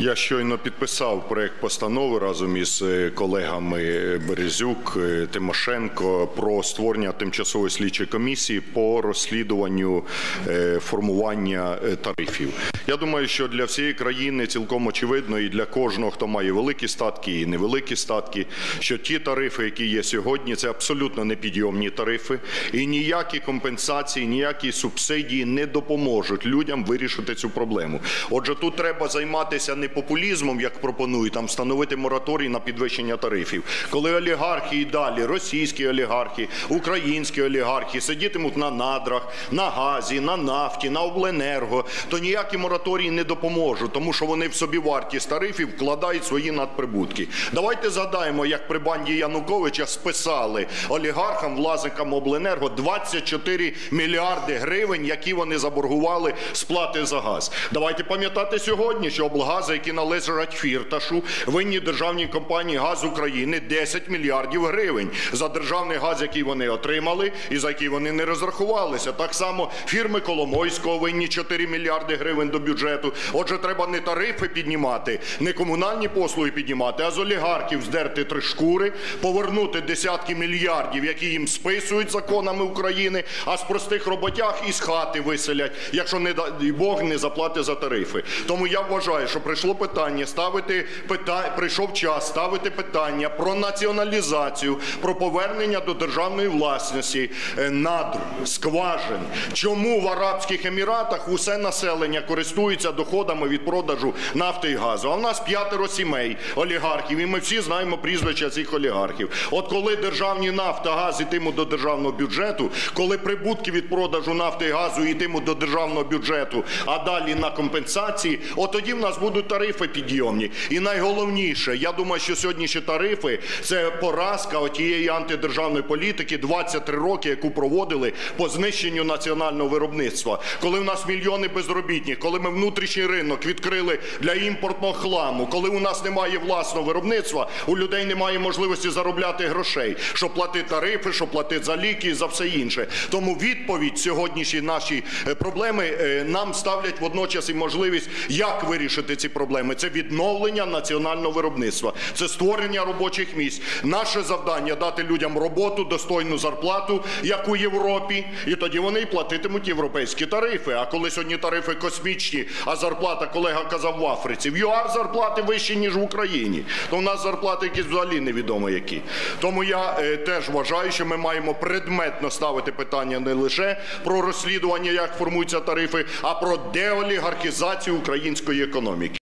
Я щойно підписав проект постанови разом із е, колегами Березюк, е, Тимошенко про створення тимчасової слідчої комісії по розслідуванню е, формування е, тарифів. Я думаю, що для всієї країни цілком очевидно і для кожного, хто має великі статки і невеликі статки, що ті тарифи, які є сьогодні, це абсолютно непідйомні тарифи, і ніякі компенсації, ніякі субсидії не допоможуть людям вирішити цю проблему. Отже, тут треба займатися не популізмом, як пропонують, там встановити мораторій на підвищення тарифів. Коли олігархи і далі, російські олігархи, українські олігархи сидітимуть на надрах, на газі, на нафті, на обленерго, то ніякі мораторії не допоможуть, тому що вони в собі вартість тарифів вкладають свої надприбутки. Давайте згадаємо, як при банді Януковича списали олігархам, власникам обленерго 24 мільярди гривень, які вони заборгували сплати за газ. Давайте пам'ятати сьогодні, що облгази, які належать Фірташу, винні державній компанії Газ України 10 мільярдів гривень за державний газ, який вони отримали і за який вони не розрахувалися. Так само фірми Коломойського винні 4 мільярди гривень до бюджету. Отже, треба не тарифи піднімати, не комунальні послуги піднімати, а з олігархів здерти три шкури, повернути десятки мільярдів, які їм списують законами України, а з простих роботяг із хати виселять, якщо не дай Бог не заплатить за тарифи. Тому я вважаю, що прийшло питання ставити питання, прийшов час ставити питання про націоналізацію, про повернення до державної власності е, надр, скважин. Чому в Арабських Еміратах усе населення користується доходами від продажу нафти і газу? А в нас п'ятеро сімей олігархів, і ми всі знаємо прізвища цих олігархів. От коли державні нафта, газ йтимуть до державного бюджету, коли прибутки від продажу нафти і газу йтимуть до державного бюджету, а далі на компенсації, от тоді в нас будуть тарифи підйомні. І найголовніше, я думаю, що сьогоднішні тарифи це поразка отієї антидержавної політики 23 роки, яку проводили по знищенню національного виробництва. Коли в нас мільйони безробітних, коли ми внутрішній ринок відкрили для імпортного хламу, коли у нас немає власного виробництва, у людей немає можливості заробляти грошей, щоб платити тарифи, щоб платити за ліки і за все інше. Тому відповідь сьогоднішні наші е, проблеми е, нам ставлять водночас і можливість, як вирішити ці проблеми. Це відновлення національного виробництва, це створення робочих місць. Наше завдання дати людям роботу, достойну зарплату, як у Європі, і тоді вони й платитимуть європейські тарифи. А коли сьогодні тарифи космічні, а зарплата, колега казав в Африці, в ЮАР зарплати вищі, ніж в Україні, то в нас зарплати якісь взагалі невідомо які. Тому я е, теж вважаю, що ми маємо предметно ставити питання не лише про розслідування, як формуються тарифи, а про деолігархізацію української економіки.